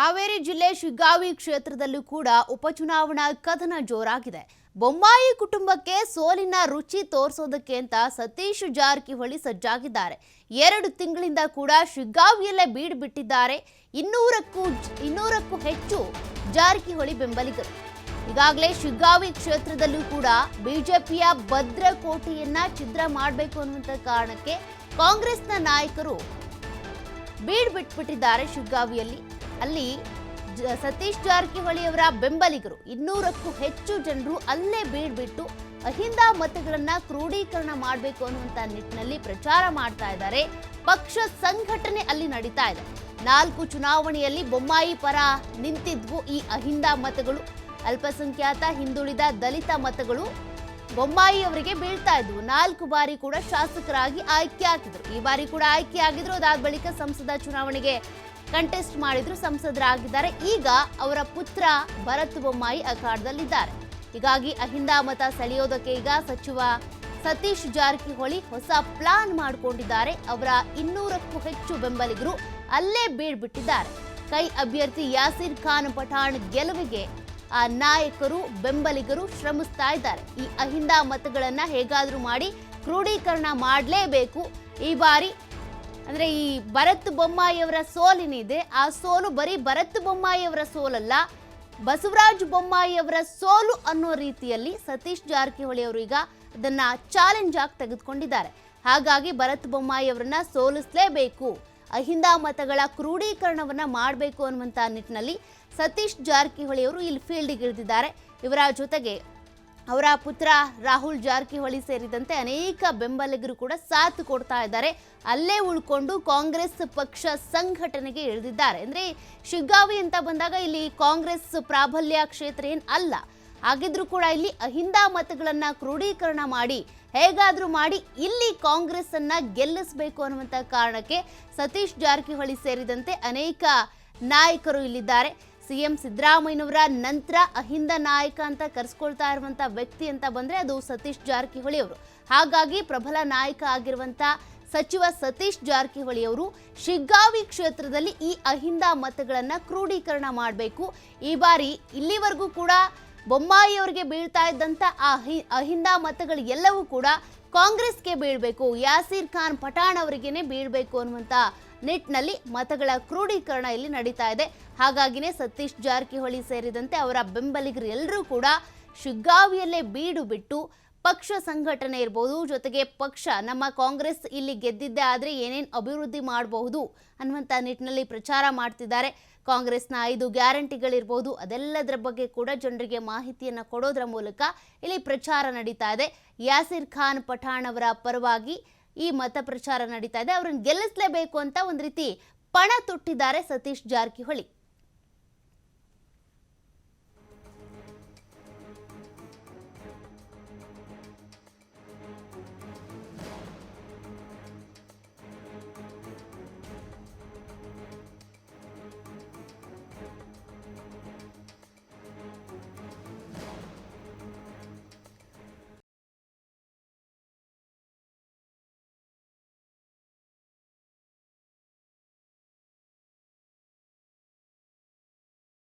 ಹಾವೇರಿ ಜಿಲ್ಲೆ ಶಿಗ್ಗಾವಿ ಕ್ಷೇತ್ರದಲ್ಲೂ ಕೂಡ ಉಪಚುನಾವಣಾ ಕದನ ಜೋರಾಗಿದೆ. ಬೊಮ್ಮಾಯಿ ಕುಟುಂಬಕ್ಕೆ ಸೋಲಿನ ರುಚಿ ತೋರಿಸೋದಕ್ಕೆ ಅಂತ ಸತೀಶ್ ಜಾರಕಿಹೊಳಿ ಸಜ್ಜಾಗಿದ್ದಾರೆ. ಎರಡು ತಿಂಗಳಿಂದ ಕೂಡ ಶಿಗ್ಗಾವಿಯಲ್ಲೇ ಬೀಡು ಬಿಟ್ಟಿದ್ದಾರೆ ಇನ್ನೂರಕ್ಕೂ ಇನ್ನೂರಕ್ಕೂ ಹೆಚ್ಚು ಜಾರಕಿಹೊಳಿ ಬೆಂಬಲಿಗರು. ಈಗಾಗಲೇ ಶಿಗ್ಗಾವಿ ಕ್ಷೇತ್ರದಲ್ಲೂ ಕೂಡ ಬಿಜೆಪಿಯ ಭದ್ರಕೋಟೆಯನ್ನ ಛಿದ್ರ ಮಾಡಬೇಕು ಅನ್ನುವಂಥ ಕಾರಣಕ್ಕೆ ಕಾಂಗ್ರೆಸ್ನ ನಾಯಕರು ಬೀಡ್ ಬಿಟ್ಬಿಟ್ಟಿದ್ದಾರೆ ಶಿಗ್ಗಾವಿಯಲ್ಲಿ. ಅಲ್ಲಿ ಸತೀಶ್ ಜಾರಕಿಹೊಳಿ ಅವರ ಬೆಂಬಲಿಗರು. ಇನ್ನೂರಕ್ಕೂ ಹೆಚ್ಚು ಜನರು ಅಲ್ಲೇ ಬೀಡ್ ಬಿಟ್ಟು ಅಹಿಂದ ಮತಗಳನ್ನ ಕ್ರೋಢೀಕರಣ ಮಾಡಬೇಕು ಅನ್ನುವಂತ ನಿಟ್ಟಿನಲ್ಲಿ ಪ್ರಚಾರ ಮಾಡ್ತಾ ಇದ್ದಾರೆ. ಪಕ್ಷ ಸಂಘಟನೆ ಅಲ್ಲಿ ನಡೀತಾ ಇದೆ. ನಾಲ್ಕು ಚುನಾವಣೆಯಲ್ಲಿ ಬೊಮ್ಮಾಯಿ ಪರ ನಿಂತಿದ್ವು ಈ ಅಹಿಂದ ಮತಗಳು. ಅಲ್ಪಸಂಖ್ಯಾತ, ಹಿಂದುಳಿದ, ದಲಿತ ಮತಗಳು ಬೊಮ್ಮಾಯಿ ಅವರಿಗೆ ಬೀಳ್ತಾ ಇದ್ವು. ನಾಲ್ಕು ಬಾರಿ ಕೂಡ ಶಾಸಕರಾಗಿ ಆಯ್ಕೆ ಆಗಿದ್ರು ಈ ಬಾರಿ ಕೂಡ ಆಯ್ಕೆ ಆಗಿದ್ರು. ಅದಾದ ಬಳಿಕ ಸಂಸದ ಚುನಾವಣೆಗೆ ಕಂಟೆಸ್ಟ್ ಮಾಡಿದ್ರು ಸಂಸದರಾಗಿದ್ದಾರೆ. ಈಗ ಅವರ ಪುತ್ರ ಭರತ್ ಬೊಮ್ಮಾಯಿ ಅಖಾಡದಲ್ಲಿದ್ದಾರೆ. ಹೀಗಾಗಿ ಅಹಿಂದ ಮತ ಸೆಳೆಯೋದಕ್ಕೆ ಈಗ ಸಚಿವ ಸತೀಶ್ ಜಾರಕಿಹೊಳಿ ಹೊಸ ಪ್ಲಾನ್ ಮಾಡಿಕೊಂಡಿದ್ದಾರೆ. ಅವರ ಇನ್ನೂರಕ್ಕೂ ಹೆಚ್ಚು ಬೆಂಬಲಿಗರು ಅಲ್ಲೇ ಬೀಳ್ಬಿಟ್ಟಿದ್ದಾರೆ. ಕೈ ಅಭ್ಯರ್ಥಿ ಯಾಸಿರ್ ಖಾನ್ ಪಠಾಣ್ ಗೆಲುವಿಗೆ ಆ ನಾಯಕರು, ಬೆಂಬಲಿಗರು ಶ್ರಮಿಸ್ತಾ ಇದ್ದಾರೆ. ಈ ಅಹಿಂದ ಮತಗಳನ್ನ ಹೇಗಾದರೂ ಮಾಡಿ ಕ್ರೋಢೀಕರಣ ಮಾಡಲೇಬೇಕು. ಈ ಬಾರಿ ಅಂದ್ರೆ ಈ ಭರತ್ ಬೊಮ್ಮಾಯಿಯವರ ಸೋಲಿನಿದೆ. ಆ ಸೋಲು ಬರೀ ಭರತ್ ಬೊಮ್ಮಾಯಿಯವರ ಸೋಲಲ್ಲ, ಬಸವರಾಜ್ ಬೊಮ್ಮಾಯಿಯವರ ಸೋಲು ಅನ್ನೋ ರೀತಿಯಲ್ಲಿ ಸತೀಶ್ ಜಾರಕಿಹೊಳಿ ಅವರು ಈಗ ಅದನ್ನ ಚಾಲೆಂಜ್ ಆಗಿ ತೆಗೆದುಕೊಂಡಿದ್ದಾರೆ. ಹಾಗಾಗಿ ಭರತ್ ಬೊಮ್ಮಾಯಿಯವರನ್ನ ಸೋಲಿಸಲೇಬೇಕು. ಅಹಿಂದ ಮತಗಳ ಕ್ರೋಢೀಕರಣವನ್ನ ಮಾಡಬೇಕು ಅನ್ನುವಂತ ನಿಟ್ಟಿನಲ್ಲಿ ಸತೀಶ್ ಜಾರಕಿಹೊಳಿ ಅವರು ಇಲ್ಲಿ ಫೀಲ್ಡ್ಗೆ ಇಳಿದಿದ್ದಾರೆ. ಇವರ ಜೊತೆಗೆ ಅವರ ಪುತ್ರ ರಾಹುಲ್ ಜಾರಕಿಹೊಳಿ ಸೇರಿದಂತೆ ಅನೇಕ ಬೆಂಬಲಿಗರು ಕೂಡ ಸಾಥ್ ಕೊಡ್ತಾ ಇದ್ದಾರೆ. ಅಲ್ಲೇ ಉಳ್ಕೊಂಡು ಕಾಂಗ್ರೆಸ್ ಪಕ್ಷ ಸಂಘಟನೆಗೆ ಇಳಿದಿದ್ದಾರೆ. ಅಂದ್ರೆ ಶಿಗ್ಗಾವಿ ಅಂತ ಬಂದಾಗ ಇಲ್ಲಿ ಕಾಂಗ್ರೆಸ್ ಪ್ರಾಬಲ್ಯ ಕ್ಷೇತ್ರ ಏನು ಅಲ್ಲ. ಹಾಗಿದ್ರೂ ಕೂಡ ಇಲ್ಲಿ ಅಹಿಂದ ಮತಗಳನ್ನು ಕ್ರೋಢೀಕರಣ ಮಾಡಿ, ಹೇಗಾದರೂ ಮಾಡಿ ಇಲ್ಲಿ ಕಾಂಗ್ರೆಸ್ ಅನ್ನ ಗೆಲ್ಲಿಸಬೇಕು ಅನ್ನುವಂತ ಕಾರಣಕ್ಕೆ ಸತೀಶ್ ಜಾರಕಿಹೊಳಿ ಸೇರಿದಂತೆ ಅನೇಕ ನಾಯಕರು ಇಲ್ಲಿದ್ದಾರೆ. ಸಿಎಂ ಸಿದ್ದರಾಮಯ್ಯನವರ ನಂತರ ಅಹಿಂದ ನಾಯಕ ಅಂತ ಕರೆಸ್ಕೊಳ್ತಾ ಇರುವಂತ ವ್ಯಕ್ತಿ ಅಂತ ಬಂದ್ರೆ ಅದು ಸತೀಶ್ ಜಾರಕಿಹೊಳಿ ಅವರು. ಹಾಗಾಗಿ ಪ್ರಬಲ ನಾಯಕ ಆಗಿರುವಂತ ಸಚಿವ ಸತೀಶ್ ಜಾರಕಿಹೊಳಿ ಅವರು ಶಿಗ್ಗಾವಿ ಕ್ಷೇತ್ರದಲ್ಲಿ ಈ ಅಹಿಂದ ಮತಗಳನ್ನ ಕ್ರೋಢೀಕರಣ ಮಾಡಬೇಕು. ಈ ಬಾರಿ ಇಲ್ಲಿವರೆಗೂ ಕೂಡ ಬೊಮ್ಮಾಯಿ ಅವರಿಗೆ ಬೀಳ್ತಾ ಇದ್ದಂತ ಆ ಅಹಿ- ಅಹಿಂದ ಮತಗಳು ಎಲ್ಲವೂ ಕೂಡ ಕಾಂಗ್ರೆಸ್ಗೆ ಬೀಳ್ಬೇಕು. ಯಾಸೀರ್ ಖಾನ್ ಪಠಾಣ್ ಅವರಿಗೇನೆ ಬೀಳ್ಬೇಕು ಅನ್ನುವಂತ ನಿಟ್ಟಿನಲ್ಲಿ ಮತಗಳ ಕ್ರೋಢೀಕರಣ ಇಲ್ಲಿ ನಡೀತಾ ಇದೆ. ಹಾಗಾಗಿನೇ ಸತೀಶ್ ಜಾರಕಿಹೊಳಿ ಸೇರಿದಂತೆ ಅವರ ಬೆಂಬಲಿಗರು ಎಲ್ಲರೂ ಕೂಡ ಶಿಗ್ಗಾವಿಯಲ್ಲೇ ಬೀಡು ಬಿಟ್ಟು ಪಕ್ಷ ಸಂಘಟನೆ ಇರ್ಬೋದು, ಜೊತೆಗೆ ಪಕ್ಷ, ನಮ್ಮ ಕಾಂಗ್ರೆಸ್ ಇಲ್ಲಿ ಗೆದ್ದಿದ್ದೆ ಆದರೆ ಏನೇನು ಅಭಿವೃದ್ಧಿ ಮಾಡಬಹುದು ಅನ್ನುವಂಥ ನಿಟ್ಟಿನಲ್ಲಿ ಪ್ರಚಾರ ಮಾಡ್ತಿದ್ದಾರೆ. ಕಾಂಗ್ರೆಸ್ನ ಐದು ಗ್ಯಾರಂಟಿಗಳಿರ್ಬೋದು, ಅದೆಲ್ಲದರ ಬಗ್ಗೆ ಕೂಡ ಜನರಿಗೆ ಮಾಹಿತಿಯನ್ನು ಕೊಡೋದ್ರ ಮೂಲಕ ಇಲ್ಲಿ ಪ್ರಚಾರ ನಡೀತಾ ಇದೆ. ಯಾಸಿರ್ ಖಾನ್ ಪಠಾಣ್ ಅವರ ಪರವಾಗಿ ಈ ಮತ ಪ್ರಚಾರ ನಡೀತಾ ಇದೆ. ಅವ್ರನ್ನ ಗೆಲ್ಲಿಸಲೇಬೇಕು ಅಂತ ಒಂದು ರೀತಿ ಪಣ ತೊಟ್ಟಿದ್ದಾರೆ ಸತೀಶ್ ಜಾರಕಿಹೊಳಿ.